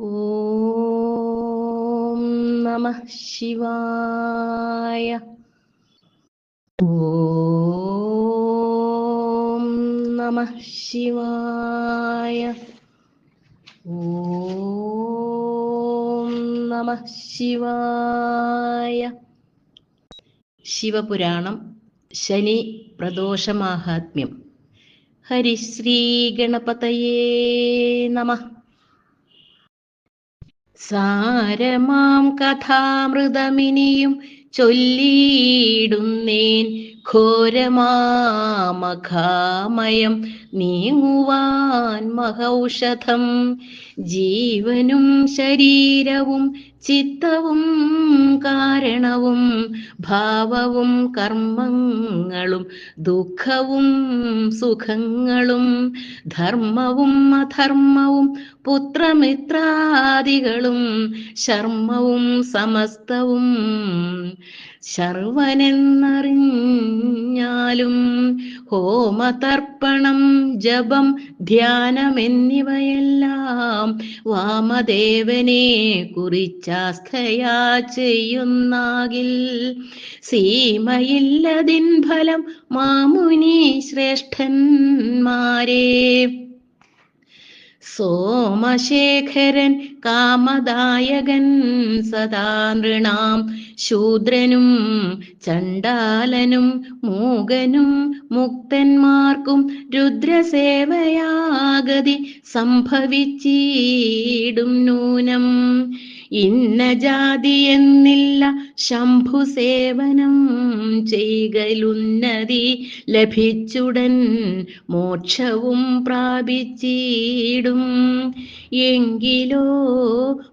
ഓം നമ ശിവായ. ഓം നമ ശിവായ. ഓം നമ ശിവായ. ശിവപുരാണം ശനി പ്രദോഷമാഹാത്മ്യം. ഹരിശ്രീ ഗണപതയേ നമ. സാരമാം കഥാമൃതമിനിയും ചൊല്ലിയിടുന്നേൻ ഘോരമാമഘാമയം നീങ്ങുവാൻ മഹൌഷധം. ജീവനും ശരീരവും ചിത്തവും കാരണവും ഭാവവും കർമ്മങ്ങളും ദുഃഖവും സുഖങ്ങളും ധർമ്മവും അധർമ്മവും പുത്രമിത്രാദികളും ശർമ്മവും സമസ്തവും ശർവനെന്നറിഞ്ഞാലും ഹോമതർപ്പണം ജപം ധ്യാനം എന്നിവയെല്ലാം വാമദേവനെ കുറിച്ചാസ്ഥയാ ചെയ്യുന്നാകിൽ. സീമയില്ലതിൻ ഫലം മാമുനി ശ്രേഷ്ഠന്മാരെ. സോമശേഖരൻ കാമദായകൻ സദാ നൃണാം. ശൂദ്രനും ചണ്ടാലനും മൂകനും മുക്തന്മാർക്കും രുദ്രസേവയാഗതി സംഭവിച്ചീടും നൂനം. ഇന്ന ജാതി എന്നില്ല ശംഭു സേവനം ചെയ്കലുന്നതി ലഭിച്ചുടൻ മോക്ഷവും പ്രാപിച്ചിടും. എങ്കിലോ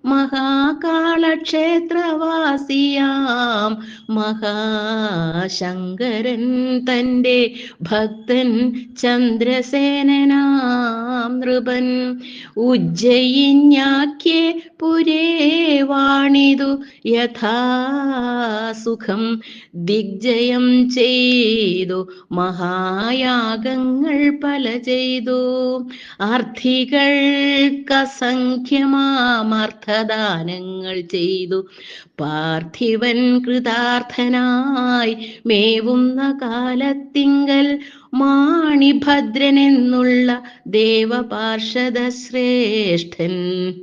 മഹാകാളക്ഷേത്രവാസിയാം മഹാശങ്കരൻ തന്റെ ഭക്തൻ ചന്ദ്രസേനനാം നൃപൻ. ഉജ്ജയിഞ്ഞാക്കിയ പുരേ വാണിതു യഥാസുഖം ദിഗ്ജയം ചെയ്തു മഹായാഗങ്ങൾ പല ചെയ്തു. അർത്ഥികൾക്കസംഖ്യമാമർത്ഥദാനങ്ങൾ ചെയ്തു. പാർത്ഥിവൻ കൃതാർത്ഥനായി മേവുന്ന കാലത്തിങ്കൽ മാണിഭദ്രൻ എന്നുള്ള ദേവപാർഷദ ശ്രേഷ്ഠൻ.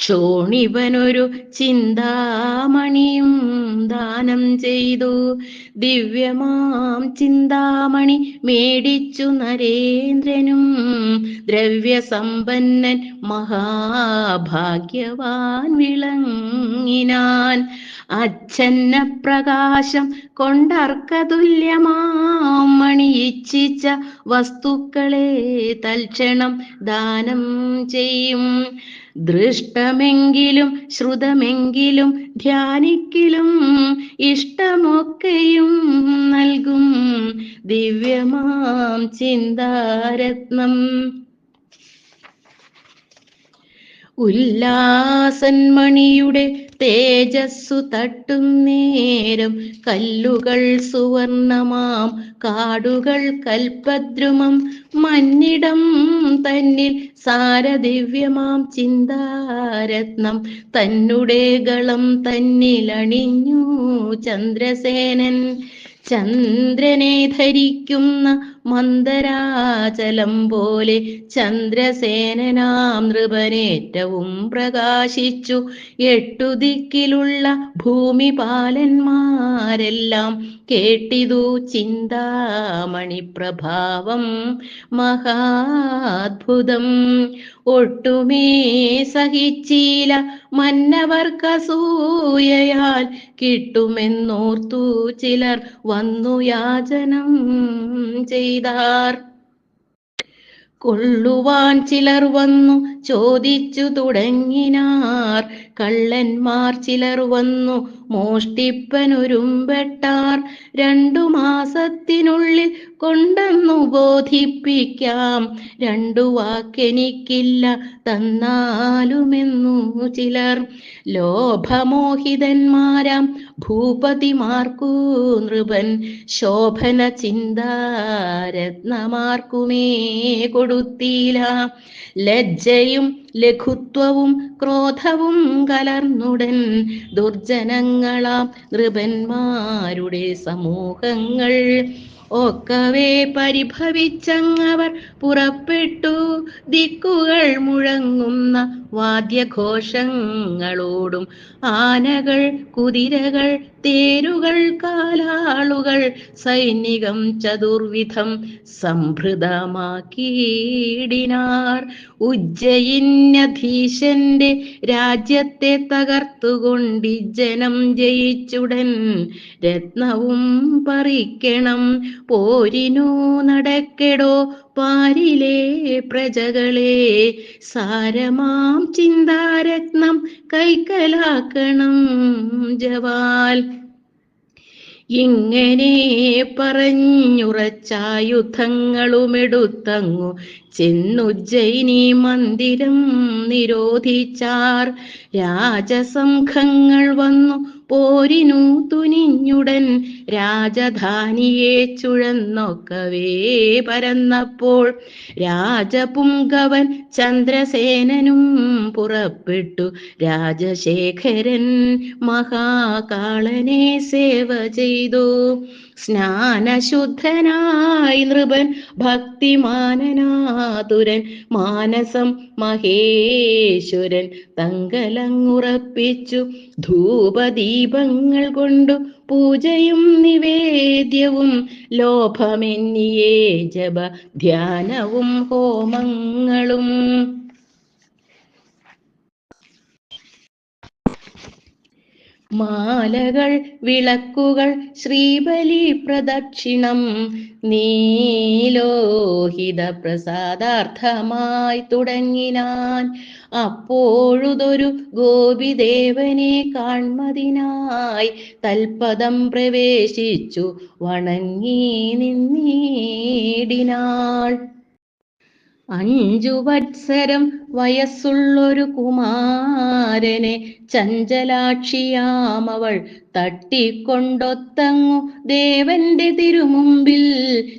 ക്ഷോണിവനൊരു ചിന്താമണിയും ദാനം ചെയ്തു. ദിവ്യമാം ചിന്താമണി മേടിച്ചു നരേന്ദ്രനും. ദ്രവ്യസമ്പന്നൻ മഹാഭാഗ്യവാൻ വിളങ്ങിനാൻ. അച്ഛന്ന പ്രകാശം കൊണ്ടർക്കതുല്യമാം മണിയിച്ഛിച്ച വസ്തുക്കളെ തൽക്ഷണം ദാനം ചെയ്യും. ദൃഷ്ടമെങ്കിലും ശ്രുതമെങ്കിലും ധ്യാനിക്കിലും ഇഷ്ടമൊക്കെയും നൽകും. ദിവ്യമാം ചിന്താരത്നം. ഉല്ലാസന്മണിയുടെ തേജസ്സു തട്ടും നേരം കല്ലുകൾ സുവർണമാം കാടുകൾ കൽപദ്രുമം മന്നിടം തന്നിൽ സാരദിവ്യമാം ചിന്താരത്നം. തന്നുടെ ഗളം തന്നിലണിഞ്ഞു ചന്ദ്രസേനൻ. ചന്ദ്രനെ ധരിക്കുന്ന മന്ദരാചലം പോലെ ചന്ദ്രസേനനാം നൃപനേറ്റവും പ്രകാശിച്ചു. എട്ടു ദിക്കിലുള്ള ഭൂമിപാലന്മാരെല്ലാം കേട്ടിതു ചിന്താമണിപ്രഭാവം. മഹാത്ഭുതം ഒട്ടുമേ സഹിച്ചീല മന്നവർക്കസൂയയാൽ കിട്ടുമെന്നോർത്തു ചിലർ വന്നു യാചനം ചെയ്താർ. കൊള്ളുവാൻ ചിലർ വന്നു ചോദിച്ചു തുടങ്ങിനാർ. കള്ളന്മാർ ചിലർ വന്നു മോഷ്ടിപ്പനൊരുമ്പെട്ടാർ. രണ്ടു മാസത്തിനുള്ളിൽ കൊണ്ടെന്നു ബോധിപ്പിക്കാം. രണ്ടു വാക്കെനിക്കില്ല തന്നാലുമെന്നു ചിലർ. ലോഭമോഹിതന്മാരാം ഭൂപതിമാർക്കു നൃപൻ. ശോഭന ചിന്താരത്നമാർക്കുമേ കൊടുത്തീല. ലജ്ജയും ലഘുത്വവും ക്രോധവും കലർന്നുടൻ ദുർജനങ്ങളാം നൃപന്മാരുടെ സമൂഹങ്ങൾ. ഒക്കവേ പരിഭവിച്ചങ്ങവർ പുറപ്പെട്ടു. ദിക്കുകൾ മുഴങ്ങുന്ന വാദ്യഘോഷങ്ങളോടും ആനകൾ കുതിരകൾ തേരുകൾ കാലാളുകൾ സൈനികം ചതുർവിധം സംഭൃതമാക്കിയിടിനാർ. ഉജ്ജയിന്യധീശന്റെ രാജ്യത്തെ തകർത്തുകൊണ്ടി ജനം ജയിച്ചുടൻ രത്നവും പറിക്കണം. പോരിനോ നടക്കെടോ പാരിലെ പ്രജകളെ സാരമാം ചിന്താരത്നം കൈക്കലാക്കണം ജവാൽ. ഇങ്ങനെ പറഞ്ഞുറച്ചായുധങ്ങളുമെടുത്തങ്ങു ചെന്നുജ്ജയിനി മന്ദിരം നിരോധിച്ചാർ. രാജസംഘങ്ങൾ വന്നു പോരിനു തുനിഞ്ഞുടൻ രാജധാനിയെ ചുഴന്നൊക്കവേ പരന്നപ്പോൾ രാജപുങ്കവൻ ചന്ദ്രസേനനും പുറപ്പെട്ടു. രാജശേഖരൻ മഹാകാളനെ സേവ ചെയ്തു. സ്നാനശുദ്ധനായി നൃപൻ ഭക്തിമാനനാതുരൻ മാനസം മഹേശ്വരൻ തങ്കലങ്ങുറപ്പിച്ചു ധൂപദീപങ്ങൾ കൊണ്ടു പൂജയും നിവേദ്യവും ലോഭമെന്നിയേ ജപ ധ്യാനവും ഹോമങ്ങളും. മാലകൾ വിളക്കുകൾ ശ്രീബലി പ്രദക്ഷിണം നീലോഹിത പ്രസാദാർത്ഥമായി തുടങ്ങിനാൻ. അപ്പോഴുതൊരു ഗോപിദേവനെ കാൺമതിനായി തൽപദം പ്രവേശിച്ചു വണങ്ങി നിന്നീടിനാൾ. അഞ്ചു വത്സരം വയസ്സുള്ളൊരു കുമാരനെ ചഞ്ചലാക്ഷിയാമവൾ തട്ടിക്കൊണ്ടൊത്തങ്ങു ദേവന്റെ തിരുമുമ്പിൽ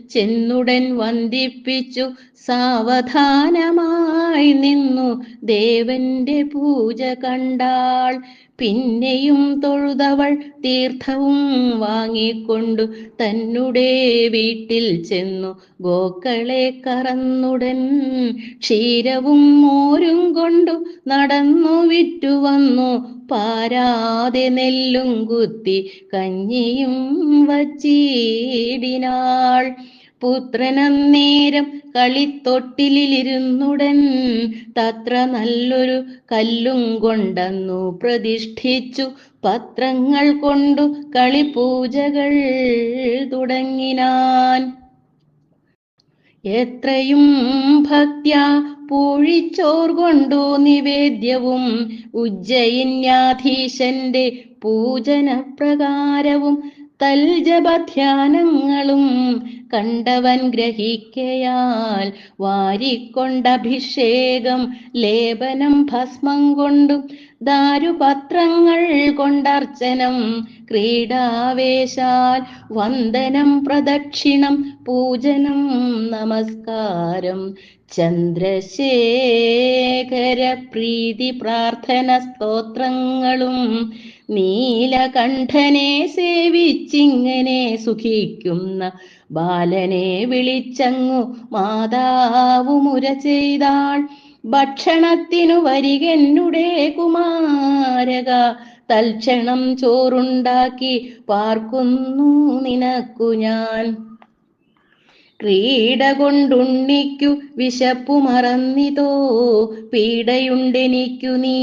ചെന്നുടൻ വന്ദിപ്പിച്ചു. സാവധാനമായി നിന്നു ദേവന്റെ പൂജ കണ്ടാൾ. പിന്നെയും തൊഴുതവൾ തീർത്ഥവും വാങ്ങിക്കൊണ്ടു തന്നുടെ വീട്ടിൽ ചെന്നു. ഗോക്കളെ കറന്നുടൻ ക്ഷീരവും മോരും കൊണ്ടു നടന്നു വിറ്റു വന്നു. പാരാതെ നെല്ലും കുത്തി കഞ്ഞിയും വച്ചീടിനാൾ. പുത്രനന്നേരം കളിത്തൊട്ടിലിരുന്നുടൻ തത്ര നല്ലൊരു കല്ലും കൊണ്ടന്നു പ്രതിഷ്ഠിച്ചു. പത്രങ്ങൾ കൊണ്ടു കളിപൂജകൾ തുടങ്ങിനാൻ. എത്രയും ഭക്ത്യ പൂഴിച്ചോർ കൊണ്ടു നിവേദ്യവും ഉജ്ജയിന്യാധീശന്റെ പൂജന പ്രകാരവും തൽജപധ്യാനങ്ങളും കണ്ടവൻ ഗ്രഹിക്കയാൽ വാരിക്കൊണ്ടഭിഷേകം ലേപനം ഭസ്മം കൊണ്ടും ദാരുപത്രങ്ങൾ കൊണ്ടർച്ചനം ക്രീഡാവേശാൽ വന്ദനം പ്രദക്ഷിണം പൂജനം നമസ്കാരം ചന്ദ്രശേഖര പ്രീതി പ്രാർത്ഥന സ്തോത്രങ്ങളും നീലകണ്ഠനെ സേവിച്ചിങ്ങനെ സുഖിക്കുന്ന ബാലനെ വിളിച്ചങ്ങു മാതാവു മുര ചെയ്താൾ ഭക്ഷണത്തിനു വരികെന്നുടെ കുമാരക തൽക്ഷണം ചോറുണ്ടാക്കി പാർക്കുന്നു നിനക്കു ഞാൻ. ക്രീഡ കൊണ്ടുണ്ണിക്കു വിശപ്പു മറന്നിതോ പീഡയുണ്ടെനിക്കു നീ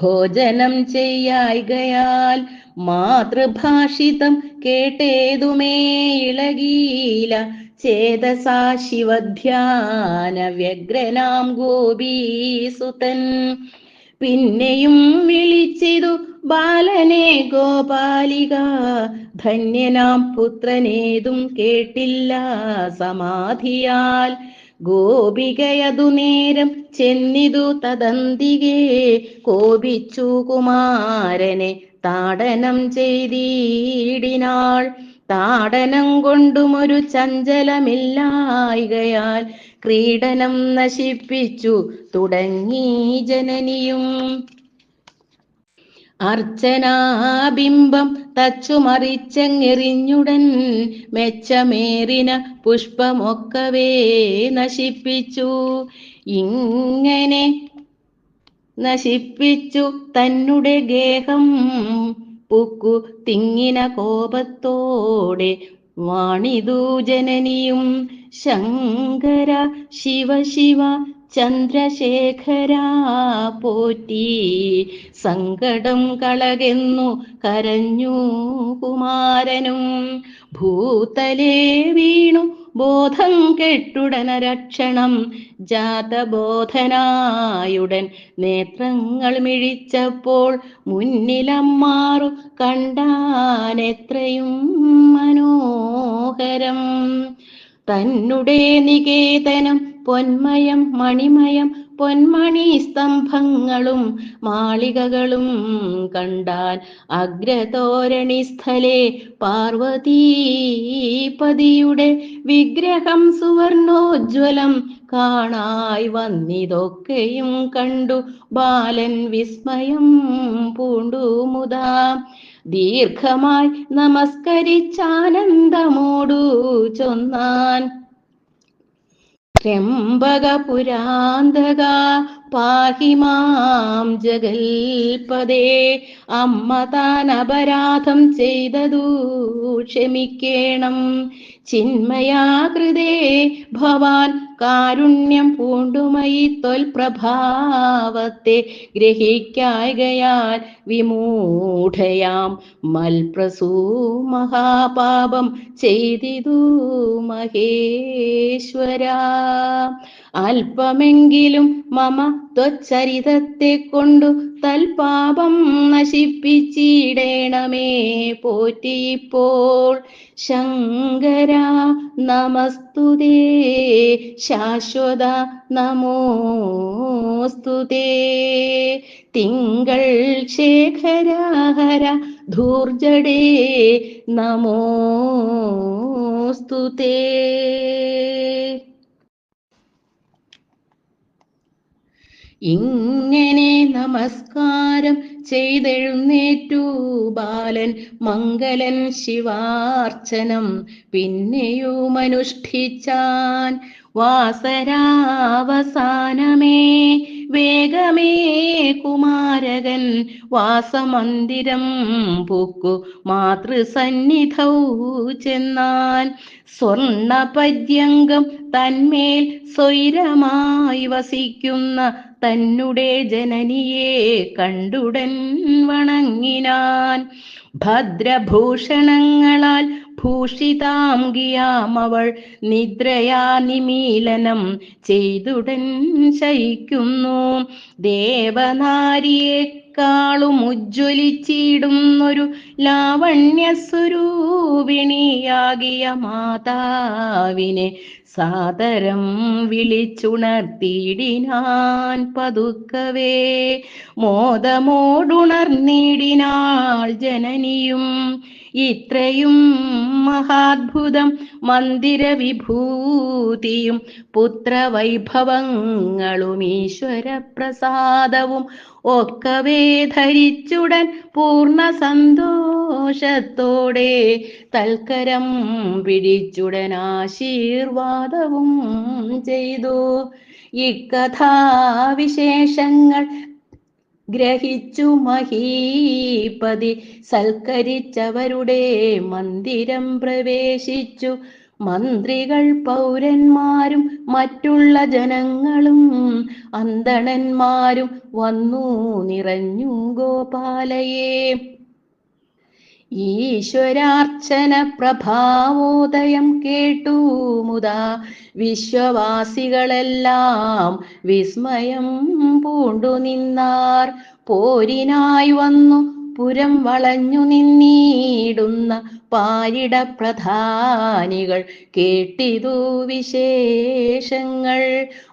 ഭോജനം ചെയ്യായികയാൽ മാതൃഭാഷിതം കേട്ടേതുമേ ഇളകീല. ചേതസാ ശിവധ്യാന വ്യഗ്രനാം ഗോപീസുതൻ. പിന്നെയും വിളിച്ചിതു ബാലനെ ഗോപാലിക. ധന്യനാം പുത്രനേതും കേട്ടില്ല സമാധിയാൽ. ഗോപികയതു നേരം ചെന്നിതു തദന്തികെ. കോപിച്ചു കുമാരനെ താടനം ചെയ്തിടിനാൾ. താടനം കൊണ്ടുമൊരു ചഞ്ചലമില്ലായികയാൽ ക്രീഡനം നശിപ്പിച്ചു തുടങ്ങി ജനനിയും. അർച്ചനാബിംബം തച്ചുമറിച്ചെങ്ങെറിഞ്ഞുടൻ മെച്ചമേറിന പുഷ്പമൊക്കവേ നശിപ്പിച്ചു. ഇങ്ങനെ നശിപ്പിച്ചു തന്നെ ഗേഹം പുക്കു തിങ്ങിന കോപത്തോടെ വാണിതു ജനനിയും ശങ്കര ശിവ ശിവ ചന്ദ്രശേഖര പോറ്റി സങ്കടം കളകെന്നു കരഞ്ഞു കുമാരനും. ഭൂതലേ വീണു ബോധം കെട്ടുടന രക്ഷണം ജാതബോധനായുടൻ നേത്രങ്ങൾ മിഴിച്ചപ്പോൾ മുന്നിലമ്മാറു കണ്ടാനെത്രയും മനോഹരം. തന്നുടേ നികേതനം പൊന്മയം മണിമയം പൊന്മണി സ്തംഭങ്ങളും മാളികകളും കണ്ടാൻ അഗ്രതോരണി സ്ഥലേ പാർവതീപതിയുടെ വിഗ്രഹം സുവർണോജ്വലം കാണായി വന്നിതൊക്കെയും കണ്ടു. ബാലൻ വിസ്മയം പൂണ്ടു മുതാ ദീർഘമായി നമസ്കരിച്ചാനന്ദമോടു ചൊന്നാൻ ത്രയംബകപുരാന്തക പാഹി മാം ജഗൽപദേ അമ്മ താൻ അപരാധം ചെയ്തതു ക്ഷമിക്കേണം. ചിന്മയാകൃതേ. ഭവാൻ കാരുണ്യം പൂണ്ടുമയി തൊൽപ്രഭാവത്തെ ഗ്രഹിക്കായകയാൽ വിമൂഢയാം. മൽപ്രസൂ മഹാപാപം ചെയ്തിതു മഹേശ്വര. അല്പമെങ്കിലും മമ ത്വച്ചരിതത്തെ കൊണ്ടു തൽപാപം നശിപ്പിച്ചിടേണമേ. പോറ്റിയിപ്പോൾ ശങ്കര നമസ്തുതേ. ശാശ്വത നമോസ്തുതേ. തിങ്കൾ ശേഖരാഹര ധൂർജടേ നമോസ്തുതേ. ഇങ്ങനെ നമസ്കാരം ചെയ്തെഴുന്നേറ്റു ബാലൻ മംഗലൻ ശിവാർച്ചനം. പിന്നെയും അനുഷ്ഠിച്ചാൻ വാസരാവസാനമേ. വേഗമേ കുമാരകൻ വാസമന്ദിരം പൂക്കു. മാതൃസന്നിധൗ ചെന്നാൻ സ്വർണപര്യങ്കം തന്മേൽ സ്വൈരമായി വസിക്കുന്ന തന്നെ ജനനിയെ കണ്ടുടൻ വണങ്ങിനാൻ ഭദ്രഭൂഷണങ്ങളാൽ ഭൂഷിതാംഗിയാമവൾ നിദ്രയാ നിമീലനം ചെയ്തുടൻ ശയിക്കുന്നു. ദേവനാരിയെ ക്കാളും ഉജ്ജ്വലിച്ചിടുന്നൊരു ലാവണ്യസ്വരൂപിണിയാകിയ മാതാവിനെ സാദരം വിളിച്ചുണർത്തിയിടിനാൻ പതുക്കവേ. മോദമോടുണർന്നിടിനാൾ ജനനിയും ഇത്രയും മഹാത്ഭുതം മന്ദിരവിഭൂതിയും പുത്രവൈഭവങ്ങളും ഈശ്വരപ്രസാദവും ഒക്കവേ ധരിച്ചുടൻ പൂർണ സന്തോഷത്തോടെ തൽക്കരം പിടിച്ചുടൻ ആശീർവാദവും ചെയ്തു. ഇക്കഥാവിശേഷങ്ങൾ ഗ്രഹിച്ചു മഹീപതി. സൽക്കരിച്ചവരുടെ മന്ദിരം പ്രവേശിച്ചു. മന്ത്രികൾ പൗരന്മാരും മറ്റുള്ള ജനങ്ങളും അന്തണന്മാരും വന്നു നിറഞ്ഞു ഗോപാലയെ. ഈശ്വരാർച്ചന പ്രഭാവോദയം കേട്ടു മുതാ. വിശ്വവാസികളെല്ലാം വിസ്മയം പൂണ്ടു നിന്നാർ പോരിനായി വന്നു പുരം വളഞ്ഞു നിന്നീടുന്ന പാരിട പ്രധാനികൾ കേട്ടിതു വിശേഷങ്ങൾ.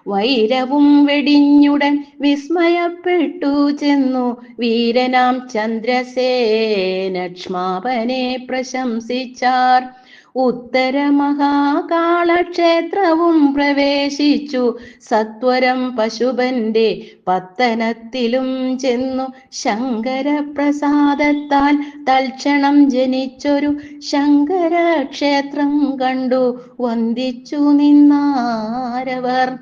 വൈരവും വെടിഞ്ഞുടൻ വിസ്മയപ്പെട്ടു ചെന്നു. വീരനാം ചന്ദ്രസേനക്ഷ്മാപനെ പ്രശംസിച്ചാർ. ഉത്തര മഹാകാളക്ഷേത്രവും പ്രവേശിച്ചു. സത്വരം പശുപന്റെ പത്തനത്തിലും ചെന്നു. ശങ്കരപ്രസാദത്താൽ തൽക്ഷണം ജനിച്ചൊരു ശങ്കരക്ഷേത്രം കണ്ടു. വന്ദിച്ചു നിന്നാരവർ.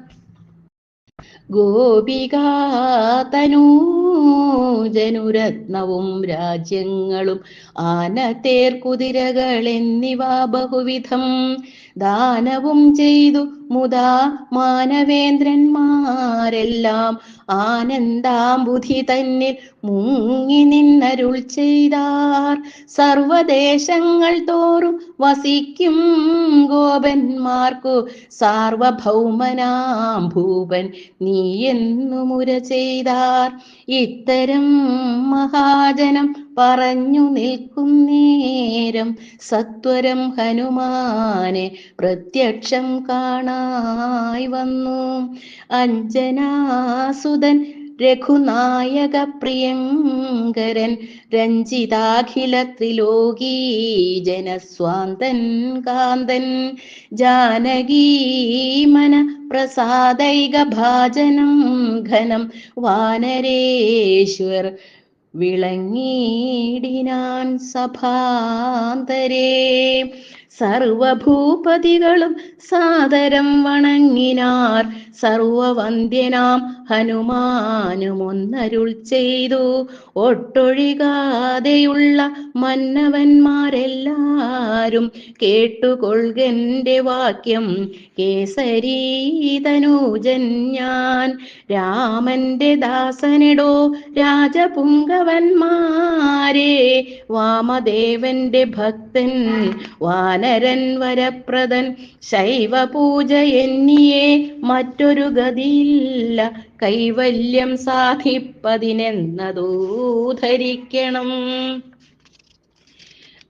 ഗോപികാതനൂജനുരത്നവും രാജ്യങ്ങളും ആനത്തേർ കുതിരകൾ എന്നിവ ബഹുവിധം ദാനവും ചെയ്തു മുതാ മാനവേന്ദ്രന്മാരെല്ലാം ആനന്ദാംബുധി തന്നിൽ മുങ്ങി നിന്നരുൾ ചെയ്താർ. സർവദേശങ്ങൾ തോറും വസിക്കും ഗോപന്മാർക്കു സാർവഭൗമനാം ഭൂപൻ നീ എന്നു മുര ചെയ്താർ. ഇത്തരം മഹാജനം പറഞ്ഞു നിൽക്കും നേരം സത്വരം ഹനുമാനെ പ്രത്യക്ഷം കാണായി വന്നു. അഞ്ജനാസുതൻ രഘുനായക പ്രിയങ്കരൻ രഞ്ജിതാഖില ത്രിലോകീ ജനസ്വാന്തൻ കാന്തൻ ജാനകീമന പ്രസാദൈക ഭാജനം ഘനം വാനരേശ്വർ വിളങ്ങീടിനാൻ സഭാന്തരേ. സർവഭൂപതികളും സാദരം വണങ്ങിനാർ. സർവവന്ദ്യനാം ഹനുമാനുമൊന്നരുൾ ചെയ്തു. ഒട്ടൊഴികാതെയുള്ള മന്നവന്മാരെല്ലാരും കേട്ടുകൊൾകന്റെ വാക്യം കേസരീതനൂജൻ ഞാൻ രാമന്റെ ദാസനെടോ രാജപുങ്കവന്മാരെ. വാമദേവന്റെ ഭക്തൻ വാനരൻ വരപ്രദൻ. ശൈവപൂജ എന്നിയെ മറ്റൊരു ഗതിയില്ല. കൈവല്യം സാധിപ്പതിനെന്നതൂ ധരിക്കണം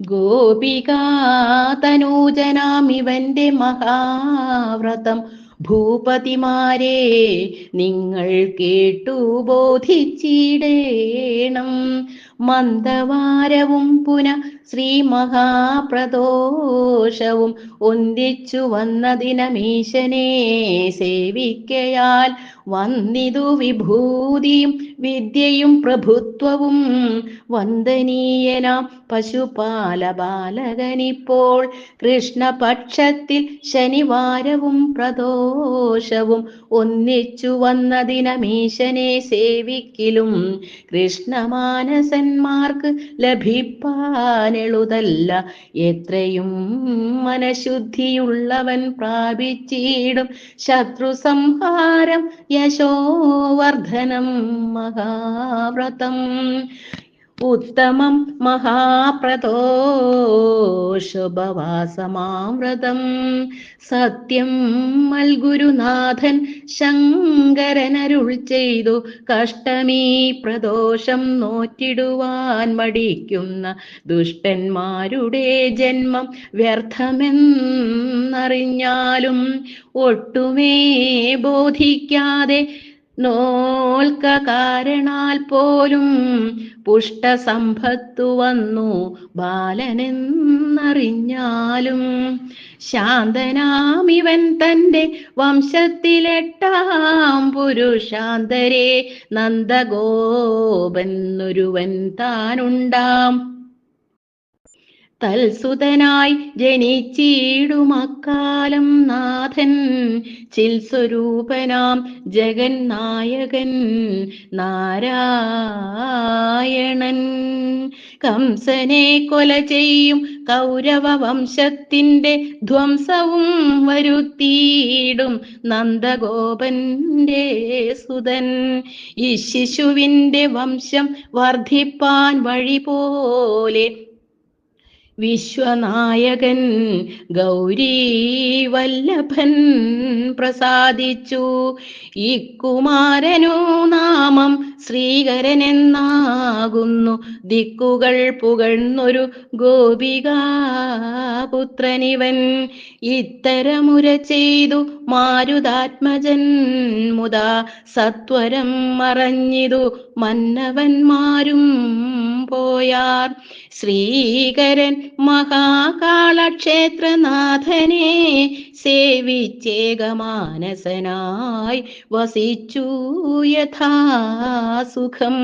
ഗോപികാതനൂജനാമിവന്റെ മഹാവ്രതം ഭൂപതിമാരെ നിങ്ങൾ കേട്ടു ബോധിച്ചിടേണം. മന്ദവാരവും പുന ശ്രീ മഹാപ്രദോഷവും ഒന്നിച്ചു വന്ന ദിനമീശനെ സേവിക്കയാൽ വന്നിതു വിഭൂതിയും വിദ്യയും പ്രഭുത്വവും. വന്ദനീയനാം പശുപാല ബാലകനിപ്പോൾ കൃഷ്ണപക്ഷത്തിൽ ശനിവാരവും പ്രദോഷവും ഒന്നിച്ചു വന്ന ദിനമീശനെ സേവിക്കിലും. കൃഷ്ണമാനസന്മാർക്ക് ലഭിപ്പാനെളുതല്ല എത്രയും മനഃശുദ്ധിയുള്ളവൻ പ്രാപിച്ചിടും. ശത്രു സംഹാരം യശോവർദ്ധനം മഹാവ്രതം. ഉത്തമം മഹാപ്രദോഷഭവാസമാവ്രതം സത്യം മൽഗുരുനാഥൻ ശങ്കരനരുൾ ചെയ്തു. കഷ്ടമീ പ്രദോഷം നോറ്റിടുവാൻ മടിക്കുന്ന ദുഷ്ടന്മാരുടെ ജന്മം വ്യർത്ഥമെന്നറിഞ്ഞാലും ഒട്ടുമേ ബോധിക്കാതെ നോൽക്ക കാരണാൽ പോലും പുഷ്ടസമ്പത്തു വന്നു ബാലനെന്നറിഞ്ഞാലും ശാന്തനാമിവൻ തന്റെ വംശത്തിലെട്ടാം പുരുഷാന്തരെ നന്ദഗോപന്നൊരുവൻ താനുണ്ടാം. തൽസുതനായി ജനിച്ചിടുമക്കാലം നാഥൻ. ചിൽസ്വരൂപനാം ജഗന്നായകൻ നാരായണൻ. കംസനെ കൊല ചെയ്യും കൗരവ വംശത്തിന്റെ ധ്വംസവും വരുത്തിയിടും നന്ദഗോപന്റെ സുതൻ. ഈ ശിശുവിന്റെ വംശം വർദ്ധിപ്പാൻ വഴി പോലെ വിശ്വനായകൻ ഗൗരീ വല്ലഭൻ പ്രസാദിച്ചു. ഈ കുമാരനു നാമം ശ്രീകരനെന്നാകുന്നു. ദിക്കുകൾ പുകഴ്ന്നൊരു ഗോപികാപുത്രനിവൻ. ഇത്തരമുര ചെയ്തു മാരുതാത്മജൻ മുതാ സത്വരം മറഞ്ഞിതു മന്നവന്മാരും പോയാർ. ശ്രീകരൻ മഹാകാളക്ഷേത്രനാഥനെ സേവിച്ചേകമാനസനായി വസിച്ചു. യഥാസുഖം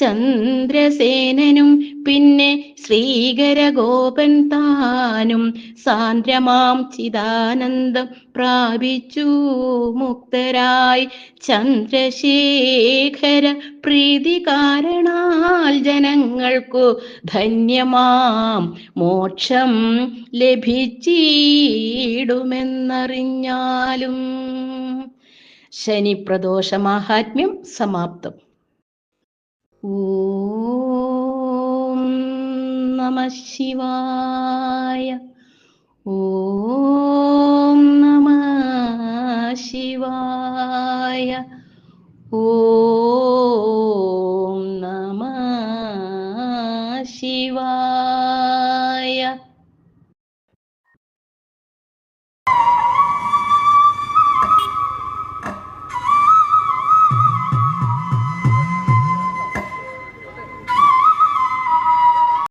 ചന്ദ്രസേനനും പിന്നെ ശ്രീകരഗോപൻ താനും സാന്ദ്രമാം ചിദാനന്ദം പ്രാപിച്ചു. മുക്തരായി ചന്ദ്രശേഖര പ്രീതി കാരണാൽ ജനങ്ങൾക്കു ധന്യമാം. മോക്ഷം ലഭിച്ചിടുമെന്നറിഞ്ഞാലും. ശനി പ്രദോഷ മാഹാത്മ്യം സമാപ്തം. ഓം നമ ശിവായ. ഓം നമ ശിവായ ഓം